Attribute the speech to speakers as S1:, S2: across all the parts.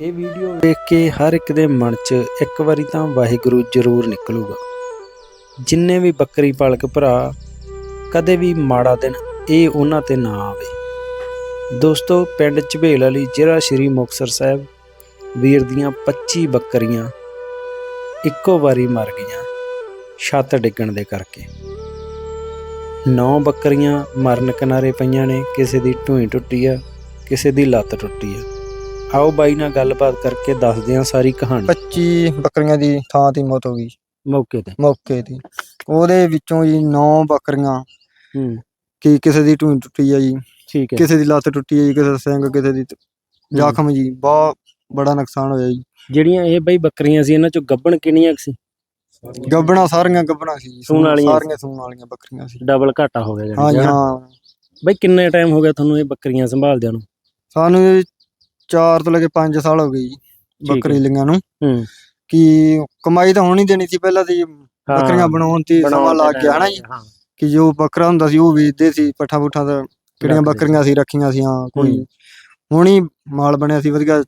S1: ਇਹ ਵੀਡੀਓ ਵੇਖ ਕੇ ਹਰ ਇੱਕ ਦੇ ਮਨ 'ਚ ਇੱਕ ਵਾਰੀ ਤਾਂ ਵਾਹਿਗੁਰੂ ਜ਼ਰੂਰ ਨਿਕਲੂਗਾ। ਜਿੰਨੇ ਵੀ ਬੱਕਰੀ ਪਾਲਕ ਭਰਾ, ਕਦੇ ਵੀ ਮਾੜਾ ਦਿਨ ਇਹ ਉਹਨਾਂ ਤੇ ਨਾ ਆਵੇ। ਦੋਸਤੋ, ਪਿੰਡ ਝਬੇਲ ਵਾਲੀ ਜ਼ਿਲ੍ਹਾ ਸ਼੍ਰੀ ਮੁਕਤਸਰ ਸਾਹਿਬ, ਵੀਰ ਦੀਆਂ 25 ਬੱਕਰੀਆਂ ਇੱਕੋ ਵਾਰੀ ਮਰ ਗਈਆਂ, ਛੱਤ ਡਿੱਗਣ ਦੇ ਕਰਕੇ। ਨੌ ਬੱਕਰੀਆਂ ਮਰਨ ਕਿਨਾਰੇ ਪਈਆਂ ਨੇ, ਕਿਸੇ ਦੀ ਢੂਈ ਟੁੱਟੀ ਆ, ਕਿਸੇ ਦੀ ਲੱਤ ਟੁੱਟੀ ਆ। ਆਓ ਬਾਈ ਨਾਲ ਗੱਲਬਾਤ ਕਰਕੇ ਦੱਸਦੇ ਹਾਂ ਸਾਰੀ ਕਹਾਣੀ।
S2: 25 ਬੱਕਰੀਆਂ ਦੀ ਥਾਂ ਤੇ ਮੌਤ ਹੋ ਗਈ।
S1: ਮੌਕੇ ਤੇ।
S2: ਮੌਕੇ ਤੇ। ਉਹਦੇ ਵਿੱਚੋਂ ਜੀ 9 ਬੱਕਰੀਆਂ।
S1: ਹੂੰ।
S2: ਕੀ ਕਿਸੇ ਦੀ ਢੂੰਹ ਟੁੱਟੀ ਆ ਜੀ।
S1: ਠੀਕ ਹੈ।
S2: ਕਿਸੇ ਦੀ ਲੱਤ ਟੁੱਟੀ ਆ ਜੀ ਕਿਸੇ ਦਾ ਸਿੰਘ ਕਿਸੇ ਦੀ ਜ਼ਖਮ ਜੀ। ਬਹੁਤ ਬੜਾ ਨੁਕਸਾਨ ਹੋਇਆ ਜੀ।
S1: ਜਿਹੜੀਆਂ ਇਹ ਬਾਈ ਬੱਕਰੀਆਂ ਸੀ ਇਹਨਾਂ ਚੋਂ ਗੱਬਣ ਕਿੰਨੀਆਂ ਕੁ ਸੀ?
S2: ਗੱਬਣਾ ਸਾਰੀਆਂ ਗੱਬਣਾ ਸੀ ਜੀ,
S1: ਸੂਣ ਵਾਲੀਆਂ।
S2: ਸਾਰੀਆਂ ਸੂਣ ਵਾਲੀਆਂ ਬੱਕਰੀਆਂ ਸੀ।
S1: ਡਬਲ ਘਾਟਾ ਹੋ ਗਿਆ
S2: ਹਾਂ ਜੀ? ਹਾਂ।
S1: ਬਾਈ ਕਿੰਨੇ ਟਾਈਮ ਹੋ ਗਿਆ ਤੁਹਾਨੂੰ ਇਹ ਬੱਕਰੀਆਂ ਸੰਭਾਲਦਿਆਂ ਨੂੰ?
S2: ਸਾਨੂੰ 4 ਤੋਂ ਲੈ ਕੇ 5 ਸਾਲ ਹੋ ਗਏ ਜੀ। ਬੱਕਰੀ ਲਿੰਗਾਂ ਨੂੰ।
S1: ਹੂੰ।
S2: ਕਿ ਕਮਾਈ ਤਾਂ ਹੋਣੀ ਦੇਣੀ ਸੀ ਪਹਿਲਾਂ ਤੇ ਬੱਕਰੀਆਂ ਬਣਾਉਣ ਤੇ ਸਮਾਂ ਲੱਗ ਗਿਆ ਹਨਾ ਜੀ। ਕਿ ਜੋ ਬੱਕਰਾ ਹੁੰਦਾ ਸੀ ਉਹ ਵੇਚਦੇ ਸੀ ਪੱਠਾ ਪੁੱਠਾ ਦਾ ਕਿਹੜੀਆਂ ਬੱਕਰੀਆਂ ਸੀ ਰੱਖੀਆਂ ਸੀ ਹਾਂ ਕੋਈ। ਹੁਣ ਮਾਲ ਬਣਿਆ ਸੀ ਵਧੀਆ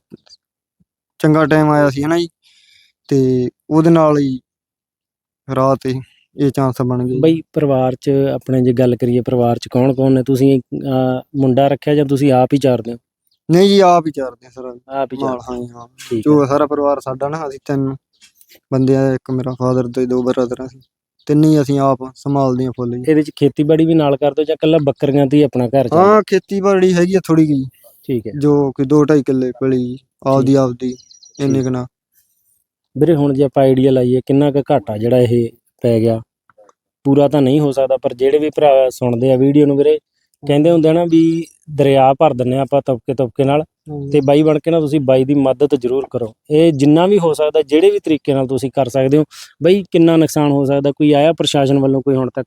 S2: ਚੰਗਾ ਟਾਈਮ ਆਇਆ ਸੀ ਹਨਾ ਜੀ। ਤੇ ਉਹਦੇ ਨਾਲ ਹੀ ਰਾਤ ਹੀ ਇਹ ਚਾਂਸ ਬਣ ਗਏ।
S1: ਬਈ ਪਰਿਵਾਰ 'ਚ ਆਪਣੇ ਜੇ ਗੱਲ ਕਰੀਏ ਪਰਿਵਾਰ 'ਚ ਕੌਣ ਕੌਣ ਨੇ? ਤੁਸੀਂ ਮੁੰਡਾ ਰੱਖਿਆ ਜਾਂ ਤੁਸੀਂ ਆਪ ਹੀ ਚਾਰਦੇ ਹੋ?
S2: ਨਹੀਂ ਜੀ ਆਪ ਹੀ ਚਾਰਦੇ ਆ ਸਰ
S1: ਆਪ ਹੀ
S2: ਮਾਲ
S1: ਚਾਰਦੇ
S2: ਹਾਂ ਜੀ, ਹਾਂ।
S1: ਠੀਕ ਹੈ।
S2: ਜੋ ਸਾਰਾ ਪਰਿਵਾਰ ਸਾਡਾ ਨਾ ਅਸੀਂ ਤਿੰਨ ਬੰਦੇ ਆ ਇੱਕ ਮੇਰਾ ਫਾਦਰ ਤੇ ਦੋ ਬ੍ਰਦਰ ਅਸੀਂ। ਤਿੰਨੇ ਹੀ ਅਸੀਂ ਆਪ ਸੰਭਾਲਦੇ ਆ ਫੁੱਲ ਜੀ।
S1: ਇਹਦੇ 'ਚ ਖੇਤੀਬਾੜੀ ਵੀ ਨਾਲ ਕਰਦੇ ਹੋ ਜਾਂ ਇਕੱਲਾ ਬੱਕਰੀਆਂ ਤੇ ਹੀ ਆਪਣਾ ਘਰ ਚੱਲਦਾ?
S2: ਹਾਂ ਖੇਤੀਬਾੜੀ ਹੈਗੀ ਆ ਥੋੜੀ ਜੀ
S1: ਠੀਕ ਹੈ।
S2: ਜੋ ਕਿ 2.5 ਕਿੱਲੇ ਪਲੀ ਆਪਦੀ ਆਪਦੀ ਇੰਨੇ ਕੁ ਨਾ
S1: ਵੀਰੇ ਹੁਣ ਜੇ ਆਪਾਂ ਆਈਡੀਆ ਲਾਈਏ ਕਿੰਨਾ ਕੁ ਘਾਟਾ ਜਿਹੜਾ ਇਹ ਪੈ ਗਿਆ? ਪੂਰਾ ਤਾਂ ਨਹੀਂ ਹੋ ਸਕਦਾ ਪਰ ਜਿਹੜੇ ਵੀ ਭਰਾ ਸੁਣਦੇ ਆ ਵੀਡੀਓ ਨੂੰ ਵੀਰੇ ਕਹਿੰਦੇ ਹੁੰਦੇ ਨਾ ਵੀ ਦਰਿਆ ਭਰ ਦਿੰਨੇ ਆਪਾਂ ਤਬਕੇ ਤਬਕੇ ਨਾਲ ਤੇ ਬਾਈ ਬਣ ਕੇ ਨਾ ਤੁਸੀਂ ਬਾਈ ਦੀ ਮਦਦ ਜ਼ਰੂਰ ਕਰੋ। ਇਹ ਜਿੰਨਾ ਵੀ ਹੋ ਸਕਦਾ ਜਿਹੜੇ ਵੀ ਤਰੀਕੇ ਨਾਲ ਤੁਸੀਂ ਕਰ ਸਕਦੇ ਹੋ ਬਈ ਕਿੰਨਾ ਨੁਕਸਾਨ ਹੋ ਸਕਦਾ? ਕੋਈ ਆਇਆ ਪ੍ਰਸ਼ਾਸਨ ਵੱਲੋਂ ਕੋਈ ਹੁਣ ਤੱਕ?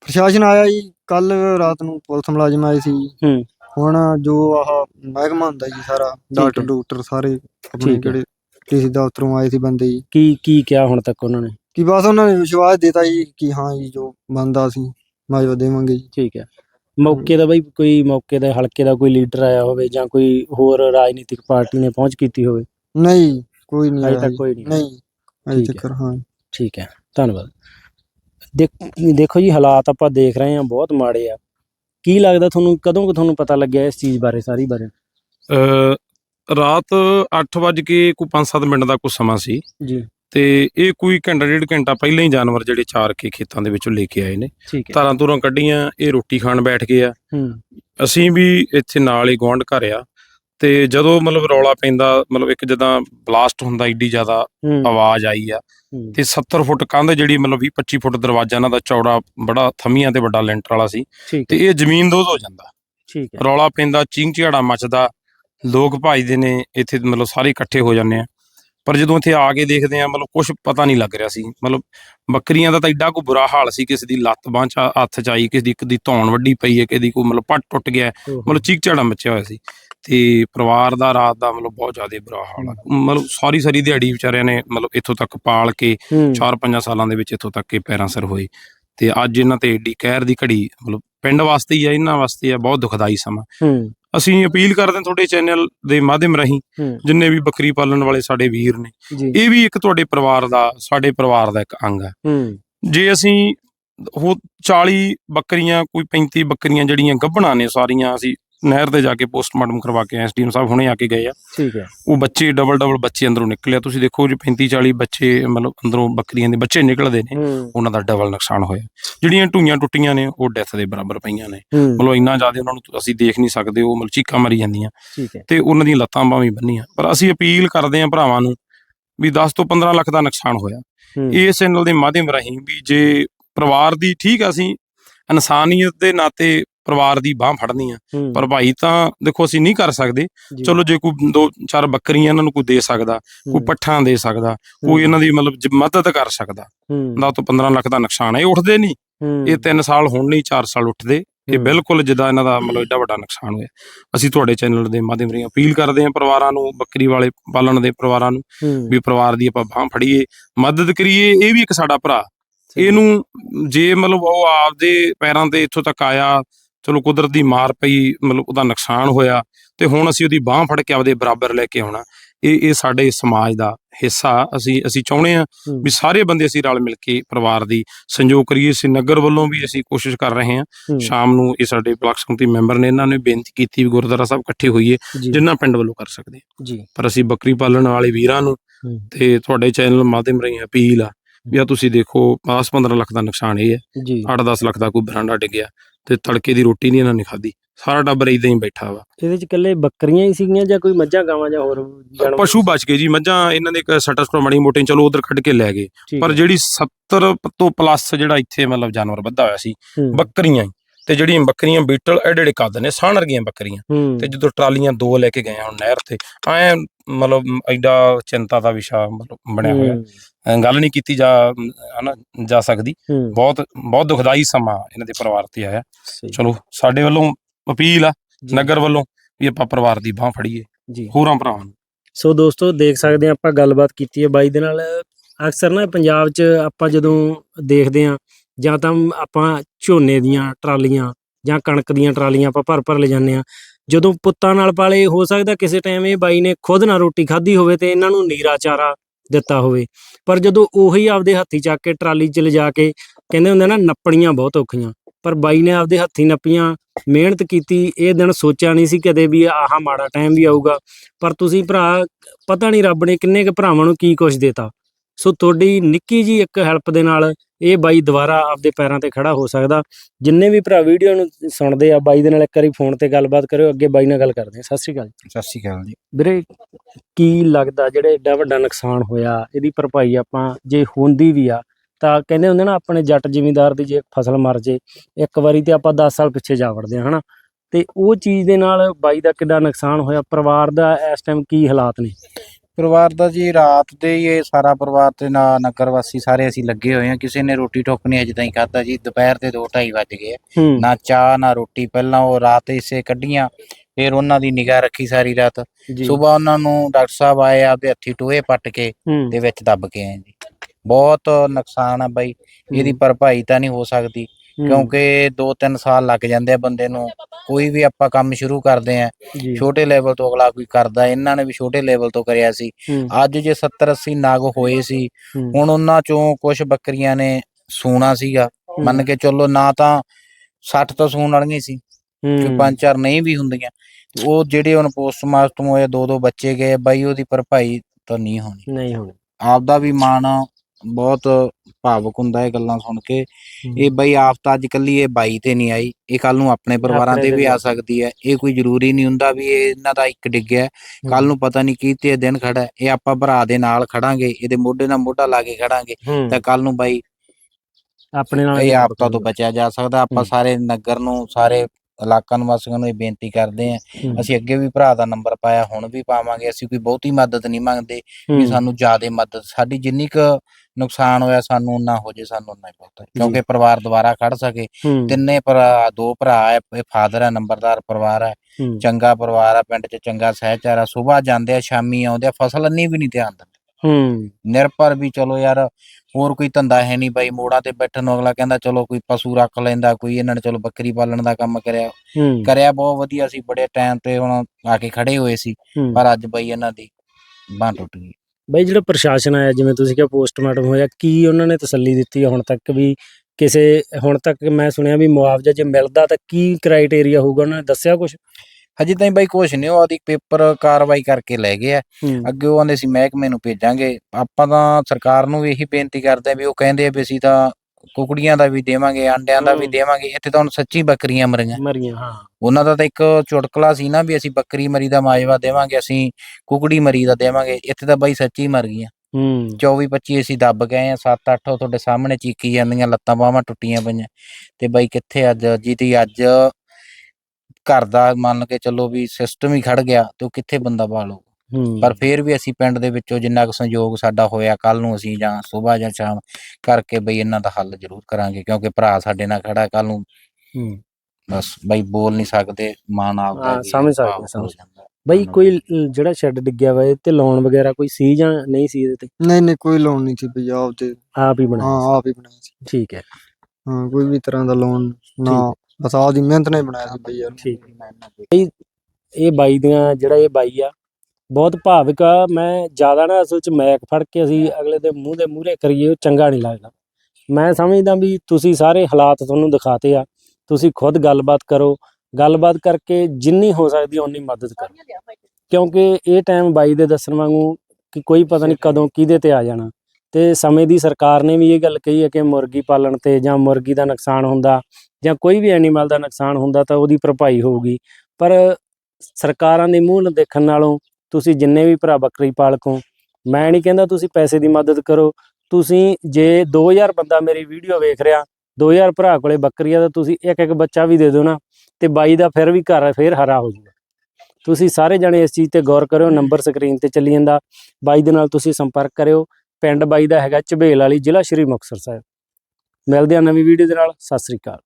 S2: ਪ੍ਰਸ਼ਾਸਨ ਆਇਆ ਜੀ ਕੱਲ ਰਾਤ ਨੂੰ ਪੁਲਿਸ ਮੁਲਾਜ਼ਮ ਆਏ ਸੀ।
S1: ਹੂੰ।
S2: ਹੁਣ ਜੋ ਆਹ ਮਹਿਕਮਾ ਹੁੰਦਾ ਜੀ ਸਾਰਾ ਡਾਕਟਰ। ਡਾਕਟਰ ਸਾਰੇ ਆਪਣੇ। ਕਿਹੜੇ ਕਿਸੇ ਦਫ਼ਤਰੋਂ ਆਏ ਸੀ ਬੰਦੇ ਜੀ।
S1: ਕੀ ਕੀ ਕਿਹਾ ਹੁਣ ਤੱਕ ਉਹਨਾਂ ਨੇ?
S2: ਕਿ ਬਸ ਉਹਨਾਂ ਨੇ ਵਿਸ਼ਵਾਸ ਦਿੱਤਾ ਜੀ ਕਿ ਹਾਂ ਜੀ ਜੋ ਬੰਦਾ ਸੀ ਮਾਜਵਾ ਦੇਵਾਂਗੇ ਜੀ।
S1: ਠੀਕ ਹੈ। ਮੌਕੇ ਦਾ ਬਈ ਕੋਈ ਮੌਕੇ ਦਾ ਹਲਕੇ ਦਾ ਕੋਈ ਲੀਡਰ ਆਇਆ ਹੋਵੇ ਜਾਂ ਕੋਈ ਹੋਰ ਰਾਜਨੀਤਿਕ ਪਾਰਟੀ ਨੇ ਪਹੁੰਚ ਕੀਤੀ ਹੋਵੇ?
S2: ਨਹੀਂ ਕੋਈ ਨਹੀਂ
S1: ਅਜੇ ਤੱਕ। ਕੋਈ ਨਹੀਂ
S2: ਨਹੀਂ ਅਜੇ
S1: ਠੀਕ।
S2: ਤੱਕ ਹਾਂ।
S1: ਠੀਕ ਹੈ ਧੰਨਵਾਦ। ਦੇਖ- ਦੇਖੋ ਜੀ ਹਾਲਾਤ ਆਪਾਂ ਦੇਖ ਰਹੇ ਹਾਂ ਬਹੁਤ ਮਾੜੇ ਆ। ਕੀ ਲੱਗਦਾ ਤੁਹਾਨੂੰ ਕਦੋਂ ਕੁ ਤੁਹਾਨੂੰ ਪਤਾ ਲੱਗਿਆ ਇਸ ਚੀਜ਼ ਬਾਰੇ ਸਾਰੀ ਬਾਰੇ?
S3: ਅ, ਰਾਤ 8 ਵਜੇ ਕੇ ਕੋਈ 5-7 ਮਿੰਟ ਦਾ ਕੁਝ ਸਮਾਂ ਸੀ।
S1: ਜੀ।
S3: ਤੇ ਇਹ ਕੋਈ ਘੰਟਾ ਡੇਢ ਘੰਟਾ ਪਹਿਲਾਂ ਹੀ ਜਾਨਵਰ ਜਿਹੜੇ ਚਾਰ ਕੇ ਖੇਤਾਂ ਦੇ ਵਿੱਚੋਂ ਲੈ ਕੇ ਆਏ ਨੇ।
S1: ਠੀਕ ਹੈ।
S3: ਤਾਰਾਂ ਤੂਰਾਂ ਕੱਢੀਆਂ ਇਹ ਰੋਟੀ ਖਾਣ ਬੈਠ ਗਏ ਆ।
S1: ਹੂੰ।
S3: ਅਸੀਂ ਵੀ ਇੱਥੇ ਨਾਲ ਹੀ ਗੁਆਂਢ ਘਰ ਆ ਤੇ ਜਦੋਂ ਮਤਲਬ ਰੌਲਾ ਪੈਂਦਾ ਮਤਲਬ ਇੱਕ ਜਦਾਂ ਬਲਾਸਟ ਹੁੰਦਾ ਏਡੀ ਜ਼ਿਆਦਾ
S1: ਹੂੰ।
S3: ਆਵਾਜ਼ ਆਈ ਆ
S1: ਹੂੰ,
S3: ਤੇ 70 ਫੁੱਟ ਕੰਧ ਜਿਹੜੀ ਮਤਲਬ 20-25 ਫੁੱਟ ਦਰਵਾਜ਼ਾ ਇਹਨਾਂ ਦਾ ਚੌੜਾ ਬੜਾ ਥਮੀਆਂ ਤੇ ਵੱਡਾ ਲੈਂਟਰ ਵਾਲਾ ਸੀ
S1: ਠੀਕ
S3: ਤੇ ਇਹ ਜ਼ਮੀਨ ਦੋਜ਼ ਹੋ ਜਾਂਦਾ।
S1: ਠੀਕ ਹੈ।
S3: ਰੌਲਾ ਪੈਂਦਾ ਚਿੰਗ ਝਿਆੜਾ ਮੱਚਦਾ ਲੋਕ ਭਜਦੇ ਨੇ ਇੱਥੇ ਮਤਲਬ ਸਾਰੇ ਇਕੱਠੇ ਹੋ ਜਾਂਦੇ ਆ। ਪਰ ਜਦੋਂ ਇੱਥੇ ਆ ਕੇ ਦੇਖਦੇ ਆ ਮਤਲਬ ਕੁਝ ਪਤਾ ਨਹੀਂ ਲੱਗ ਰਿਹਾ ਸੀ। ਮਤਲਬ ਬੱਕਰੀਆਂ ਦਾ ਤਾਂ ਐਡਾ ਕੋ ਬੁਰਾ ਹਾਲ ਸੀ ਕਿਸੇ ਦੀ ਲੱਤ ਬਾਂਹ ਚ ਹੱਥ ਚ ਆਈ ਕਿਸੇ ਦੀ ਇੱਕ ਦੀ ਧੌਣ ਵੱਡੀ ਪਈ ਹੈ ਕਿਸੇ ਦੀ ਕੋਈ ਮਤਲਬ ਪੱਟ ਟੁੱਟ ਗਿਆ ਮਤਲਬ ਚੀਕ ਝਾੜਾ ਮੱਚਿਆ ਹੋਇਆ ਸੀ। ਤੇ ਪਰਿਵਾਰ ਦਾ ਰਾਤ ਦਾ ਮਤਲਬ ਬਹੁਤ ਜ਼ਿਆਦਾ ਬੁਰਾ ਹਾਲ ਆ। ਮਤਲਬ ਸਾਰੀ ਸਾਰੀ ਦਿਹਾੜੀ ਵਿਚਾਰਿਆਂ ਨੇ ਮਤਲਬ ਇੱਥੋਂ ਤੱਕ ਪਾਲ ਕੇ
S1: ਹੂੰ,
S3: 4-5 ਸਾਲਾਂ ਦੇ ਵਿੱਚ ਇੱਥੋਂ ਤੱਕ ਇਹ ਪੈਰਾਂ ਸਿਰ ਹੋਏ। ਤੇ ਅੱਜ ਇਹਨਾਂ ਤੇ ਏਡੀ ਕਹਿਰ ਦੀ ਘੜੀ ਮਤਲਬ ਪਿੰਡ ਵਾਸਤੇ ਹੀ ਆ ਇਹਨਾਂ ਵਾਸਤੇ ਆ ਬਹੁਤ ਦੁਖਦਾਈ ਸਮਾਂ। ਅਸੀਂ ਅਪੀਲ ਕਰਦੇ ਹਾਂ ਤੁਹਾਡੇ ਚੈਨਲ ਦੇ ਮਾਧਿਅਮ ਰਾਹੀਂ ਜਿੰਨੇ ਵੀ ਬੱਕਰੀ ਪਾਲਣ ਵਾਲੇ ਸਾਡੇ ਵੀਰ ਨੇ ਇਹ ਵੀ ਇੱਕ ਤੁਹਾਡੇ ਪਰਿਵਾਰ ਦਾ ਸਾਡੇ ਪਰਿਵਾਰ ਦਾ ਇੱਕ ਅੰਗ ਹੈ।
S1: ਹੂੰ।
S3: ਜੇ ਅਸੀਂ ਉਹ 40 ਬੱਕਰੀਆਂ ਕੋਈ 35 ਬੱਕਰੀਆਂ ਜਿਹੜੀਆਂ ਗੱਭਣਾ ਨੇ ਸਾਰੀਆਂ ਅਸੀਂ ਨਹਿਰ ਤੇ ਜਾ ਕੇ ਪੋਸਟਮਾਰਟਮ ਕਰਵਾ ਕੇ ਐਸਡੀਐਮ ਸਾਹਿਬ ਹੁਣੇ ਆ ਕੇ ਗਏ ਆ।
S1: ਠੀਕ ਹੈ।
S3: ਉਹ ਬੱਚੇ ਡਬਲ ਡਬਲ ਬੱਚੇ ਅੰਦਰੋਂ ਨਿਕਲਿਆ। ਤੁਸੀਂ ਦੇਖੋ ਜੀ 35 40 ਬੱਚੇ ਮਤਲਬ ਅੰਦਰੋਂ ਬੱਕਰੀਆਂ ਦੇ ਬੱਚੇ ਨਿਕਲਦੇ ਨੇ। ਉਹਨਾਂ ਦਾ ਡਬਲ ਨੁਕਸਾਨ ਹੋਇਆ। ਜਿਹੜੀਆਂ ਢੂਈਆਂ ਟੁੱਟੀਆਂ ਨੇ ਉਹ ਡੈਥ ਦੇ ਬਰਾਬਰ ਪਈਆਂ ਨੇ। ਮਤਲਬ ਇੰਨਾ ਜ਼ਿਆਦਾ ਉਹਨਾਂ ਨੂੰ ਅਸੀਂ ਦੇਖ ਨਹੀਂ ਸਕਦੇ ਉਹ ਮਤਲਬ ਚੀਕਾਂ ਮਾਰੀ ਜਾਂਦੀਆਂ।
S1: ਠੀਕ ਹੈ।
S3: ਤੇ ਉਹਨਾਂ ਦੀਆਂ ਲੱਤਾਂ ਬਾਹਾਂ ਵੀ ਬੰਨੀਆਂ। ਪਰ ਅਸੀਂ ਅਪੀਲ ਕਰਦੇ ਹਾਂ ਭਰਾਵਾਂ ਨੂੰ ਵੀ 10 ਤੋਂ 15 ਲੱਖ ਦਾ ਨੁਕਸਾਨ ਹੋਇਆ। ਇਸ ਚੈਨਲ ਦੇ ਮਾਧਿਅਮ ਰਾਹੀਂ ਵੀ ਜੇ ਪਰਿਵਾਰ ਦੀ ਠੀਕ ਆ ਅਸੀਂ ਇਨਸਾਨੀਅਤ ਦੇ ਨਾਤੇ ਪਰਿਵਾਰ ਦੀ ਬਾਹ ਫੜਨੀ ਆ। ਪਰ ਭਾਈ ਤਾਂ ਦੇਖੋ ਅਸੀਂ ਨਹੀਂ ਕਰ ਸਕਦੇ। ਚਲੋ ਜੇ ਕੋਈ ਦੋ ਚਾਰ ਬੱਕਰੀਆਂ ਇਹਨਾਂ ਨੂੰ ਕੋਈ ਦੇ ਸਕਦਾ ਕੋਈ ਪੱਠਾਂ ਦੇ ਸਕਦਾ ਕੋਈ ਇਹਨਾਂ ਦੀ ਮਤਲਬ ਮਦਦ ਕਰ ਸਕਦਾ। ਦਾ ਤੋਂ 15 ਲੱਖ ਦਾ ਨੁਕਸਾਨ ਹੈ ਇਹ ਉੱਠਦੇ ਨਹੀਂ। ਇਹ 3 ਸਾਲ ਹੁਣ ਨਹੀਂ 4 ਸਾਲ ਉੱਠਦੇ। ਇਹ ਬਿਲਕੁਲ ਜਿੱਦਾਂ ਇਹਨਾਂ ਦਾ ਮਤਲਬ ਏਡਾ ਵੱਡਾ ਨੁਕਸਾਨ ਹੋਇਆ। ਅਸੀਂ ਤੁਹਾਡੇ ਚੈਨਲ ਦੇ ਮਾਧਿਅਮ ਰਾਹੀਂ ਅਪੀਲ ਕਰਦੇ ਹਾਂ ਪਰਿਵਾਰਾਂ ਨੂੰ ਬੱਕਰੀ ਵਾਲੇ ਪਾਲਣ ਦੇ ਪਰਿਵਾਰਾਂ ਨੂੰ ਵੀ ਪਰਿਵਾਰ ਦੀ ਆਪਾਂ ਬਾਹ ਫੜੀਏ ਮਦਦ ਕਰੀਏ ਇਹ ਵੀ ਇੱਕ ਸਾਡਾ ਭਰਾ। ਇਹਨੂੰ ਜੇ ਮਤਲਬ ਉਹ ਆਪਦੇ ਪੈਰਾਂ ਤੇ ਇੱਥੋਂ ਤੱਕ ਆਇਆ ਚਲੋ ਕੁਦਰਤ ਦੀ ਮਾਰ ਪਈ ਮਤਲਬ ਉਹਦਾ ਨੁਕਸਾਨ ਹੋਇਆ ਤੇ ਹੁਣ ਅਸੀਂ ਉਹਦੀ ਬਾਹ ਫੜ ਕੇ ਆਪਦੇ ਬਰਾਬਰ ਲੈ ਕੇ ਆਉਣਾ ਇਹ ਇਹ ਸਾਡੇ ਸਮਾਜ ਦਾ ਹਿੱਸਾ ਅਸੀਂ ਅਸੀਂ ਚਾਹੁੰਦੇ ਆ। ਵੀ ਸਾਰੇ ਬੰਦੇ ਅਸੀਂ ਰਲ ਮਿਲ ਕੇ ਪਰਿਵਾਰ ਦੀ ਸੰਯੋਗ ਕਰੀਏ ਅਸੀਂ ਨਗਰ ਵੱਲੋਂ ਵੀ ਅਸੀਂ ਕੋਸ਼ਿਸ਼ ਕਰ ਰਹੇ ਹਾਂ। ਸ਼ਾਮ ਨੂੰ ਇਹ ਸਾਡੇ ਬਲਾਕ ਸੰਮਤੀ ਮੈਂਬਰ ਨੇ ਇਹਨਾਂ ਨੇ ਬੇਨਤੀ ਕੀਤੀ ਵੀ ਗੁਰਦੁਆਰਾ ਸਾਹਿਬ ਇਕੱਠੇ ਹੋਈਏ ਜਿੰਨਾ ਪਿੰਡ ਵੱਲੋਂ ਕਰ ਸਕਦੇ।
S1: ਜੀ
S3: ਪਰ ਅਸੀਂ ਬੱਕਰੀ ਪਾਲਣ ਵਾਲੇ ਵੀਰਾਂ ਨੂੰ। ਤੇ ਤੁਹਾਡੇ ਚੈਨਲ ਮਾਧਿਅਮ ਰਹੀ ਅਪੀਲ ਆ ਵੀ ਆ ਤੁਸੀਂ ਦੇਖੋ 10-15 ਲੱਖ ਦਾ ਨੁਕਸਾਨ ਇਹ ਹੈ
S1: ਜੀ
S3: 8-10 ਲੱਖ ਦਾ ਕੋਈ ਬਰਾਂਡਾ ਡਿੱਗਿਆ ਤੇ ਤੜਕੇ ਦੀ ਰੋਟੀ ਨਹੀਂ ਇਹਨਾਂ ਨੇ ਖਾਧੀ। ਸਾਰਾ ਟੱਬਰ ਇਦਾਂ ਹੀ ਬੈਠਾ ਵਾ।
S1: ਇਹਦੇ ਚ ਇਕੱਲੇ ਬੱਕਰੀਆਂ ਹੀ ਸੀਗੀਆਂ ਜਾਂ ਕੋਈ ਮੱਝਾਂ ਗਾਵਾਂ ਜਾਂ ਹੋਰ ਜਾਨਵਰ?
S3: ਪਸ਼ੂ ਬਚ ਗਏ ਜੀ। ਮੱਝਾਂ ਇਹਨਾਂ ਦੇ ਇੱਕ ਸੱਟਾ ਸੁੱਟਾ ਮਾੜੀ ਮੋਟੀ ਚਲੋ ਉਧਰ ਕੱਢ ਕੇ ਲੈ ਗਏ।
S1: ਠੀਕ
S3: ਪਰ
S1: ਹੈ।
S3: ਜਿਹੜੀ 70 ਤੋਂ ਪਲੱਸ ਜਿਹੜਾ ਇੱਥੇ ਮਤਲਬ ਜਾਨਵਰ ਵੱਧਾ ਹੋਇਆ ਸੀ
S1: ਹੂੰ,
S3: ਬੱਕਰੀਆਂ ਹੀ। ਤੇ ਜਿਹੜੀਆਂ ਬੱਕਰੀਆਂ ਬੀਟਲ ਐਡੇ ਐਡੇ ਕੱਦ ਨੇ ਸਾਣ ਵਰਗੀਆਂ ਬੱਕਰੀਆਂ। ਤੇ ਜਦੋਂ ਟਰਾਲੀਆਂ ਦੋ ਲੈ ਕੇ ਗਏ ਹੁਣ ਨਹਿਰ ਤੇ ਐ ਮਤਲਬ ਐਡਾ ਚਿੰਤਾ ਦਾ ਵਿਸ਼ਾ ਮਤਲਬ ਬਣਿਆ ਹੋਇਆ। ਗੱਲ ਨਹੀਂ ਕੀਤੀ ਜਾ ਹਨਾ ਜਾ ਸਕਦੀ। ਬਹੁਤ ਬਹੁਤ ਦੁਖਦਾਈ ਸਮਾਂ ਇਹਨਾਂ ਦੇ ਪਰਿਵਾਰ ਤੇ ਆਇਆ। ਚਲੋ ਸਾਡੇ ਵੱਲੋਂ ਅਪੀਲ ਆ ਨਗਰ ਵੱਲੋਂ ਵੀ ਆਪਾਂ ਪਰਿਵਾਰ ਦੀ ਬਾਹ ਫੜੀਏ।
S1: ਜੀ।
S3: ਹੋਰਾਂ ਭਰਾਵਾਂ ਨੂੰ।
S1: ਸੋ ਦੋਸਤੋ ਦੇਖ ਸਕਦੇ ਆ ਆਪਾਂ ਗੱਲਬਾਤ ਕੀਤੀ ਹੈ ਬਾਈ ਦੇ ਨਾਲ। ਅਕਸਰ ਨਾ ਪੰਜਾਬ 'ਚ ਆਪਾਂ ਜਦੋਂ ਦੇਖਦੇ ਆ ਜਾਂ ਤਾਂ ਆਪਾਂ ਝੋਨੇ ਦੀਆਂ ਟਰਾਲੀਆਂ ਜਾਂ ਕਣਕ ਦੀਆਂ ਟਰਾਲੀਆਂ ਆਪਾਂ ਭਰ ਭਰ ਲੈ ਜਾਂਦੇ ਆ ਜਦੋਂ ਪੁੱਤਾਂ ਨਾਲ ਪਾਲੇ ਹੋ ਸਕਦਾ ਕਿਸੇ ਟਾਈਮ ਇਹ ਬਾਈ ਨੇ ਖੁਦ ਨਾ ਰੋਟੀ ਖਾਧੀ ਹੋਵੇ ਤੇ ਇਹਨਾਂ ਨੂੰ ਨੀਰਾ ਚਾਰਾ ਦਿੱਤਾ ਹੋਵੇ। ਪਰ ਜਦੋਂ ਉਹੀ ਆਪਦੇ ਹੱਥੀ ਚੱਕ ਕੇ ਟਰਾਲੀ 'ਚ ਲਿਜਾ ਕੇ ਕਹਿੰਦੇ ਹੁੰਦੇ ਨਾ, ਨੱਪਣੀਆਂ ਬਹੁਤ ਔਖੀਆਂ। ਪਰ ਬਾਈ ਨੇ ਆਪਦੇ ਹੱਥੀ ਨੱਪੀਆਂ, ਮਿਹਨਤ ਕੀਤੀ, ਇਹ ਦਿਨ ਸੋਚਿਆ ਨਹੀਂ ਸੀ ਕਦੇ ਵੀ ਆਹ ਮਾੜਾ ਟਾਈਮ ਵੀ ਆਊਗਾ। ਪਰ ਤੁਸੀਂ ਭਰਾ, ਪਤਾ ਨਹੀਂ ਰੱਬ ਨੇ ਕਿੰਨੇ ਕੁ ਭਰਾਵਾਂ ਨੂੰ ਕੀ ਕੁਛ ਦਿੱਤਾ। ਸੋ ਤੁਹਾਡੀ ਨਿੱਕੀ ਜੀ ਇੱਕ ਹੈਲਪ ਦੇ ਨਾਲ ਇਹ ਬਾਈ ਦੁਬਾਰਾ ਆਪਦੇ ਪੈਰਾਂ ਤੇ ਖੜਾ ਹੋ ਸਕਦਾ। ਜਿੰਨੇ ਵੀ ਭਰਾ ਵੀਡੀਓ ਨੂੰ ਸੁਣਦੇ ਆ ਬਾਈ ਦੇ ਨਾਲ ਇੱਕ ਵਾਰੀ ਫੋਨ ਤੇ ਗੱਲਬਾਤ ਕਰਿਓ ਅੱਗੇ ਬਾਈ ਨਾਲ ਗੱਲ ਕਰਦੇ ਆ ਸਤਿ ਸ਼੍ਰੀ ਅਕਾਲ
S2: ਸਤਿ ਸ਼੍ਰੀ ਅਕਾਲ ਜੀ।
S1: ਵੀਰੇ ਕੀ ਲੱਗਦਾ ਜਿਹੜੇ ਏਡਾ ਵੱਡਾ ਨੁਕਸਾਨ ਹੋਇਆ ਇਹਦੀ ਭਰਪਾਈ ਆਪਾਂ ਜੇ ਹੁੰਦੀ ਵੀ ਆ ਤਾਂ ਕਹਿੰਦੇ ਹੁੰਦੇ ਨਾ ਆਪਣੇ ਜੱਟ ਜ਼ਿਮੀਂਦਾਰ ਦੀ ਜੇ ਫਸਲ ਮਰ ਜੇ ਇੱਕ ਵਾਰੀ ਤੇ ਆਪਾਂ 10 ਸਾਲ ਪਿੱਛੇ ਜਾ ਵੜਦੇ ਆ ਹਨਾ? ਤੇ ਉਹ ਚੀਜ਼ ਦੇ ਨਾਲ ਬਾਈ ਦਾ ਕਿੱਡਾ ਨੁਕਸਾਨ ਹੋਇਆ ਪਰਿਵਾਰ ਦਾ ਇਸ ਟਾਈਮ ਕੀ ਹਾਲਾਤ ਨੇ?
S4: ਪਰਿਵਾਰ ਦਾ ਜੀ ਰਾਤ ਦੇ ਹੀ ਇਹ ਸਾਰਾ ਪਰਿਵਾਰ ਤੇ ਨਾ ਨਗਰ ਵਾਸੀ ਸਾਰੇ ਅਸੀਂ ਲੱਗੇ ਹੋਏ ਆ ਕਿਸੇ ਨੇ ਰੋਟੀ ਟੁੱਕ ਨਹੀਂ ਅਜੇ ਤਾਈਂ ਖਾਧਾ ਜੀ। ਦੁਪਹਿਰ ਦੇ 2:30 ਵੱਜ ਗਏ ਆ।
S1: ਹੂੰ।
S4: ਨਾ ਚਾਹ ਨਾ ਰੋਟੀ। ਪਹਿਲਾਂ ਉਹ ਰਾਤ ਇਸੇ ਕੱਢੀਆਂ ਫਿਰ ਉਹਨਾਂ ਦੀ ਨਿਗਾਹ ਰੱਖੀ ਸਾਰੀ ਰਾਤ।
S1: ਜੀ।
S4: ਸਵੇਰ ਉਹਨਾਂ ਨੂੰ ਡਾਕਟਰ ਸਾਹਿਬ ਆਏ ਆਪਦੇ ਹੱਥੀ ਟੋਏ ਪੱਟ ਕੇ
S1: ਹੂੰ।
S4: ਦੇ ਵਿੱਚ ਦੱਬ ਕੇ ਆਏ ਜੀ। ਬਹੁਤ ਨੁਕਸਾਨ ਆ ਬਾਈ। ਇਹਦੀ ਭਰਪਾਈ ਤਾਂ ਨਹੀਂ ਹੋ ਸਕਦੀ। ਕਿਉਂਕਿ 2-3 ਸਾਲ ਲੱਗ ਜਾਂਦੇ ਆ ਬੰਦੇ ਨੂੰ। ਕੋਈ ਵੀ ਆਪਾਂ ਕੰਮ ਸ਼ੁਰੂ ਕਰਦੇ ਆ ਛੋਟੇ ਲੈਵਲ ਤੋਂ ਅਗਲਾ ਕੋਈ ਕਰਦਾ ਇਹਨਾਂ ਨੇ ਵੀ ਛੋਟੇ ਲੈਵਲ ਤੋਂ ਕਰਿਆ ਸੀ। ਅੱਜ ਜੇ 70 80 ਨਗ ਹੋਏ ਸੀ ਹੁਣ ਉਹਨਾਂ ਚੋਂ ਕੁਝ ਬੱਕਰੀਆਂ ਨੇ ਸੂਣਾ ਸੀਗਾ। ਮੰਨ ਕੇ ਚੱਲੋ ਨਾ ਤਾਂ 60 ਤਾਂ ਸੂਣ ਵਾਲੀਆਂ ਸੀ ਕਿ ਪੰਜ ਚਾਰ ਨਹੀਂ ਵੀ ਹੁੰਦੀਆਂ। ਉਹ ਜਿਹੜੇ ਹੁਣ ਪੋਸਟਮਾਰਟਮ ਹੋਏ ਦੋ ਦੋ ਬੱਚੇ ਗਏ ਬਾਈ ਉਹਦੀ ਭਰਪਾਈ ਤਾਂ ਨਹੀਂ ਹੋਣੀ।
S1: ਨਹੀਂ ਹੋਣੀ।
S4: ਆਪਦਾ ਵੀ ਮਨ ਬਹੁਤ ਭਾਵੁਕ ਹੁੰਦਾ ਇਹ ਗੱਲਾਂ ਸੁਣ ਕੇ। ਇਹ ਬਈ ਆਫਤ ਅੱਜ ਕੱਲੀ ਇਹ ਬਾਈ ਤੇ ਨਹੀਂ ਆਈ। ਇਹ ਕੱਲ ਨੂੰ ਆਪਣੇ ਪਰਿਵਾਰਾਂ ਤੇ ਵੀ ਆ ਸਕਦੀ ਹੈ। ਇਹ ਕੋਈ ਜ਼ਰੂਰੀ ਨਹੀਂ ਹੁੰਦਾ ਵੀ ਇਹ ਇਹਨਾਂ ਦਾ ਇੱਕ ਡਿੱਗਿਆ ਕੱਲ ਨੂੰ ਪਤਾ ਨਹੀਂ ਕੀ ਤੇ ਦਿਨ ਖੜਾ। ਇਹ ਆਪਾਂ ਭਰਾ ਦੇ ਨਾਲ ਖੜਾਂਗੇ। ਇਹਦੇ ਮੋਢੇ ਨਾਲ ਮੋਢਾ ਲਾ ਕੇ ਖੜਾਂਗੇ। ਤਾਂ ਕੱਲ ਨੂੰ ਬਾਈ
S1: ਆਪਣੇ ਨਾਲ
S4: ਇਹ ਆਪਤਾ ਤੋਂ ਬਚਿਆ ਜਾ ਸਕਦਾ। ਆਪਾਂ। ਸਾਰੇ ਨਗਰ ਨੂੰ ਸਾਰੇ ਇਲਾਕਾ ਨਿਵਾਸੀਆਂ ਨੂੰ ਇਹ ਬੇਨਤੀ ਕਰਦੇ ਆਂ ਅਸੀਂ ਅੱਗੇ ਵੀ ਭਰਾ ਦਾ ਨੰਬਰ ਪਾਇਆ ਹੁਣ ਵੀ ਪਾਵਾਂਗੇ ਅਸੀਂ ਕੋਈ ਬਹੁਤੀ ਮਦਦ ਨਹੀਂ ਮੰਗਦੇ ਵੀ ਸਾਨੂੰ ਜ਼ਿਆਦਾ ਮਦਦ ਸਾਡੀ ਜਿੰਨੀ ਕੁ ਨੁਕਸਾਨ ਹੋਇਆ ਸਾਨੂੰ ਉਨਾ ਹੋ ਜੇ ਸਾਨੂੰ ਉਨਾ ਹੀ ਬਹੁਤ ਕਿਉਂਕਿ ਪਰਿਵਾਰ ਦੁਬਾਰਾ ਖੜ ਸਕੇ। ਤਿੰਨੇ ਭਰਾ ਦੋ ਭਰਾ ਹੈ ਇਹ ਫਾਦਰ ਹੈ ਨੰਬਰਦਾਰ ਪਰਿਵਾਰ ਹੈ ਚੰਗਾ ਪਰਿਵਾਰ ਹੈ ਪਿੰਡ 'ਚ ਚੰਗਾ ਸਹਿਚਾਰਾ ਸਵੇਰ ਜਾਂਦੇ ਆ ਸ਼ਾਮੀ ਆਉਂਦੇ ਆ ਫਸਲ ਅੰਨੀ ਵੀ ਨਹੀਂ ਧਿਆਨ ਦਿੰਦੇ।
S1: ਹੂੰ,
S4: ਨਿਰਭਰ ਵੀ ਚਲੋ ਯਾਰ ਹੋਰ ਕੋਈ ਧੰਦਾ ਹੈ ਨਹੀਂ ਬਾਈ ਮੋੜਾਂ ਤੇ ਬੈਠਣ ਨੂੰ ਅਗਲਾ ਕਹਿੰਦਾ ਚਲੋ ਕੋਈ ਪਸ਼ੂ ਰੱਖ ਲੈਂਦਾ ਕੋਈ ਇਹਨਾਂ ਨੇ ਚਲੋ ਬੱਕਰੀ ਪਾਲਣ ਦਾ ਕੰਮ ਕਰਿਆ।
S1: ਹੂੰ,
S4: ਕਰਿਆ ਬਹੁਤ ਵਧੀਆ ਸੀ ਬੜੇ ਟਾਈਮ ਤੇ ਹੁਣ ਆ ਕੇ ਖੜੇ ਹੋਏ ਸੀ
S1: ਹੂੰ।
S4: ਪਰ ਅੱਜ ਬਈ ਇਹਨਾਂ ਦੀ ਬਾਂਹ ਟੁੱਟ ਗਈ।
S1: ਬਈ ਜਿਹੜਾ ਪ੍ਰਸ਼ਾਸਨ ਆਇਆ ਜਿਵੇਂ ਤੁਸੀਂ ਕਿਹਾ ਪੋਸਟਮਾਰਟਮ ਹੋਇਆ ਕੀ ਉਹਨਾਂ ਨੇ ਤਸੱਲੀ ਦਿੱਤੀ ਆ ਹੁਣ ਤੱਕ ਵੀ ਕਿਸੇ ਹੁਣ ਤੱਕ ਮੈਂ ਸੁਣਿਆ ਵੀ ਮੁਆਵਜ਼ਾ ਜੇ ਮਿਲਦਾ ਤਾਂ ਕੀ ਕ੍ਰਾਈਟੇਰੀਆ ਹੋਊਗਾ? ਉਹਨਾਂ ਨੇ ਦੱਸਿਆ ਕੁਝ
S4: ਹਜੇ ਤਾਈਂ ਬਾਈ ਕੁਛ ਨਹੀਂ ਉਹ ਆਦੀ ਪੇਪਰ ਕਾਰਵਾਈ ਕਰਕੇ ਲੈ ਗਏ ਆ। ਅੱਗੇ ਉਹ ਆਂਦੇ ਸੀ ਮਹਿਕਮੇ ਨੂੰ ਭੇਜਾਂਗੇ। ਆਪਾਂ ਤਾਂ ਸਰਕਾਰ ਨੂੰ ਵੀ ਇਹੀ ਬੇਨਤੀ ਕਰਦੇ ਆ ਵੀ ਉਹ ਕਹਿੰਦੇ ਆ ਵੀ ਅਸੀਂ ਤਾਂ ਕੁਕੜੀਆਂ ਦਾ ਵੀ ਦੇਵਾਂਗੇ ਅੰਡਿਆਂ ਦਾ ਵੀ। ਦੇਵਾਂਗੇ ਇੱਥੇ ਤਾਂ ਹੁਣ ਸੱਚੀ ਬੱਕਰੀਆਂ ਮਰੀਆਂ।
S1: ਮਰੀਆਂ ਹਾਂ।
S4: ਉਹਨਾਂ ਦਾ ਤਾਂ ਇੱਕ ਚੁਟਕਲਾ ਸੀ ਨਾ ਵੀ ਅਸੀਂ ਬੱਕਰੀ ਮਰੀ ਦਾ ਮਾਜਵਾ ਦੇਵਾਂਗੇ ਅਸੀਂ ਕੁਕੜੀ ਮਰੀ ਦਾ ਦੇਵਾਂਗੇ ਇੱਥੇ ਤਾਂ ਬਾਈ ਸੱਚੀ ਮਰ ਗਈਆਂ।
S1: ਹੂੰ।
S4: 24 25 ਅਸੀਂ ਦੱਬ ਗਏ ਆ 7 8 ਤੁਹਾਡੇ ਸਾਹਮਣੇ ਚੀਕੀ ਜਾਂਦੀਆਂ ਲੱਤਾਂ ਬਾਹਾਂ ਟੁੱਟੀਆਂ ਪਈਆਂ। ਤੇ ਬਾਈ ਕਿੱਥੇ ਅੱਜ? ਜਿਹਦੀ ਅੱਜ ਘਰ ਦਾ ਮੰਨ ਕੇ ਚੱਲੋ ਵੀ ਸਿਸਟਮ ਹੀ ਖੜ ਗਿਆ ਤੇ ਉਹ ਕਿੱਥੇ ਬੰਦਾ ਬਾਲੋ
S1: ਹੂੰ।
S4: ਪਰ ਫਿਰ ਵੀ ਅਸੀਂ ਪਿੰਡ ਦੇ ਵਿੱਚੋਂ ਜਿੰਨਾ ਕੁ ਸੰਯੋਗ ਸਾਡਾ ਹੋਇਆ ਕੱਲ ਨੂੰ ਅਸੀਂ ਜਾਂ ਸਵੇਰ ਜਾਂ ਸ਼ਾਮ ਕਰਕੇ ਬਈ ਇਹਨਾਂ ਦਾ ਹੱਲ ਜ਼ਰੂਰ ਕਰਾਂਗੇ ਕਿਉਂਕਿ ਭਰਾ ਸਾਡੇ ਨਾਲ ਖੜਾ ਕੱਲ ਨੂੰ
S1: ਹੂੰ।
S4: ਬਸ ਬਈ ਬੋਲ ਨਹੀਂ ਸਕਦੇ ਮਾਨ ਆਪਦਾ
S1: ਹਾਂ, ਸਮਝ ਸਕਦੇ,
S4: ਹੋ
S1: ਸਮਝ।
S4: ਜਾਂਦਾ।
S1: ਬਈ ਕੋਈ ਜਿਹੜਾ ਸ਼ੈੱਡ ਡਿੱਗਿਆ ਵਾ ਤੇ ਲੋਨ ਵਗੈਰਾ ਕੋਈ ਸੀ ਜਾਂ ਨਹੀਂ ਸੀ ਇਹਦੇ ਤੇ?
S2: ਨਹੀਂ ਨਹੀਂ ਕੋਈ ਲੋਨ ਨਹੀਂ ਸੀ ਆਪ ਤੇ
S1: ਆਪ ਹੀ
S2: ਹਾਂ
S1: ਬਣਾਇਆ
S2: ਆਪ ਹੀ ਬਣਾਇਆ ਸੀ।
S1: ਸੀ ਠੀਕ ਹੈ।
S2: ਹਾਂ ਕੋਈ ਵੀ ਤਰ੍ਹਾਂ ਦਾ ਲੋਨ ਨਾ ਬਸ ਆਪ ਮਿਹਨਤ ਨਾਲ ਬਣਾਇਆ ਸੀ ਬਈ ਯਾਰ।
S1: ਠੀਕ। ਇਹ ਬਾਈ ਦੀਆਂ ਜਿਹੜਾ ਇਹ ਬਾਈ ਆ, ਬਹੁਤ ਭਾਵਿਕ ਆ। ਮੈਂ ਜ਼ਿਆਦਾ ਨਾ ਅਸਲ 'ਚ ਮੈਕ ਫੜ ਕੇ ਅਸੀਂ ਅਗਲੇ ਦੇ ਮੂੰਹ ਦੇ ਮੂਹਰੇ ਕਰੀਏ, ਉਹ ਚੰਗਾ ਨਹੀਂ ਲੱਗਦਾ। ਮੈਂ ਸਮਝਦਾ ਵੀ ਤੁਸੀਂ ਸਾਰੇ ਹਾਲਾਤ ਤੁਹਾਨੂੰ ਦਿਖਾਤੇ ਆ। ਤੁਸੀਂ ਖੁਦ ਗੱਲਬਾਤ ਕਰੋ। ਗੱਲਬਾਤ ਕਰਕੇ ਜਿੰਨੀ ਹੋ ਸਕਦੀ ਓਨੀ ਮਦਦ ਕਰੋ। ਕਿਉਂਕਿ ਇਹ ਟਾਈਮ ਬਾਈ ਦੇ ਦੱਸਣ ਵਾਂਗੂ ਕਿ ਕੋਈ ਪਤਾ ਨਹੀਂ ਕਦੋਂ ਕਿਹਦੇ ਤੇ ਆ ਜਾਣਾ। ਤੇ ਸਮੇਂ ਦੀ ਸਰਕਾਰ ਨੇ ਵੀ ਇਹ ਗੱਲ ਕਹੀ ਹੈ ਕਿ ਮੁਰਗੀ ਪਾਲਣ ਤੇ ਜਾਂ ਮੁਰਗੀ ਦਾ ਨੁਕਸਾਨ ਹੁੰਦਾ ਜਾਂ ਕੋਈ ਵੀ ਐਨੀਮਲ ਦਾ ਨੁਕਸਾਨ ਹੁੰਦਾ ਤਾਂ ਉਹਦੀ ਭਰਪਾਈ ਹੋਊਗੀ। ਪਰ ਸਰਕਾਰਾਂ ਦੇ ਮੂੰਹ ਨੂੰ ਦੇਖਣ ਨਾਲੋਂ ਤੁਸੀਂ ਜਿੰਨੇ ਵੀ ਭਰਾ ਬੱਕਰੀ ਪਾਲਕ ਹੋ, ਮੈਂ ਨਹੀਂ ਕਹਿੰਦਾ ਤੁਸੀਂ ਪੈਸੇ ਦੀ ਮਦਦ ਕਰੋ। ਤੁਸੀਂ ਜੇ 2000 ਬੰਦਾ ਮੇਰੀ ਵੀਡੀਓ ਵੇਖ ਰਿਹਾ 2000 ਭਰਾ ਕੋਲੇ ਬੱਕਰੀ ਆ ਤਾਂ ਤੁਸੀਂ ਇੱਕ ਇੱਕ ਬੱਚਾ ਵੀ ਦੇ ਦਿਓ ਨਾ ਤੇ ਬਾਈ ਦਾ ਫਿਰ ਵੀ ਘਰ ਫਿਰ ਹਰਾ ਹੋ ਜਾਊਗਾ ਤੁਸੀਂ ਸਾਰੇ ਜਣੇ ਇਸ ਚੀਜ਼ ਤੇ ਗੌਰ ਕਰਿਓ ਨੰਬਰ ਸਕਰੀਨ ਤੇ ਚੱਲੀ ਜਾਂਦਾ। ਬਾਈ ਦੇ ਨਾਲ ਤੁਸੀਂ ਸੰਪਰਕ ਕਰਿਓ। ਪਿੰਡ ਬਾਈ ਦਾ ਹੈਗਾ ਝਬੇਲ ਵਾਲੀ ਜ਼ਿਲ੍ਹਾ ਸ਼੍ਰੀ ਮੁਕਤਸਰ ਸਾਹਿਬ। ਮਿਲਦੇ ਆ ਨਵੀਂ ਵੀਡੀਓ ਦੇ ਨਾਲ। ਸਤਿ ਸ੍ਰੀ ਅਕਾਲ।